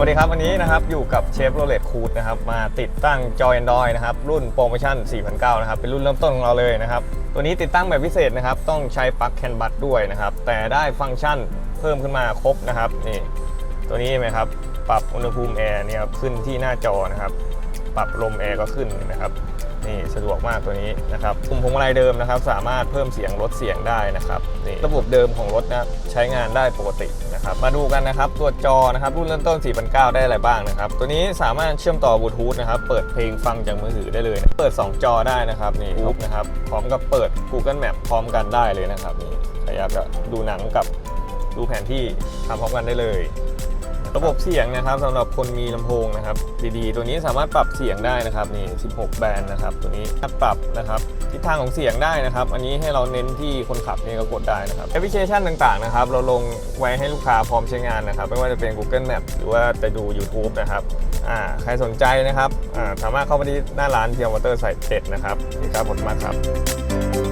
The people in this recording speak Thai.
วัสดีครับ วันนี้นะครับอยู่กับเชฟโรเลตคูดนะครับมาติดตั้งจอ Android นะครับรุ่นโปรโมชั่น 4,900นะครับเป็นรุ่นเริ่มต้นของเราเลยนะครับตัวนี้ติดตั้งแบบพิเศษนะครับต้องใช้ปลั๊กแคนบัสด้วยนะครับแต่ได้ฟังก์ชันเพิ่มขึ้นมาครบนะครับนี่ตัวนี้ไหมครับปรับอุณหภูมิแอร์เนี่ยครับขึ้นที่หน้าจอนะครับ ปรับลมแอร์ก็ขึ้นนะครับนี่สะดวกมากตัวนี้นะครับปุ่มพวงมาลัยเดิมนะครับ สามารถเพิ่มเสียงลดเสียงได้นะครับนี่ระบบเดิมของรถนะใช้งานได้ปกตินะครับ มาดูกันนะครับ ตัวจอนะครับ รุ่นเริ่มต้น 4,900 ได้อะไรบ้างนะครับ ตัวนี้สามารถเชื่อมต่อบลูทูธนะครับเปิดเพลงฟังจากมือถือได้เลยนะเปิด 2 จอได้นะครับนี่รูปนะครับพร้อมกับเปิด Google Map พร้อมกันได้เลยนะครับนี่ใครอยากจะดูหนังกับดูแผนที่ทำพร้อมกันได้เลย ระบบเสียงนะครับสำหรับคนมีลำโพงนะครับ ดีๆ ตัวนี้สามารถปรับเสียงได้นะครับนี่ 16 แบนด์นะครับ ตัวนี้ปรับนะครับทิศทางของเสียงได้นะครับ อันนี้ให้เราเน้นที่คนขับนี่ก็กดได้นะครับแอปพลิเคชันต่างๆนะครับ เราลงไว้ให้ลูกค้าพร้อมใช้งานนะครับ ไม่ว่าจะเป็น Google Map หรือว่าจะดู YouTube นะครับอ่าใครสนใจนะครับอ่าสามารถเข้ามาที่หน้าร้านเพียวอเตอร์ไซต์เด็ดนะครับนี่ครับผมมากครับ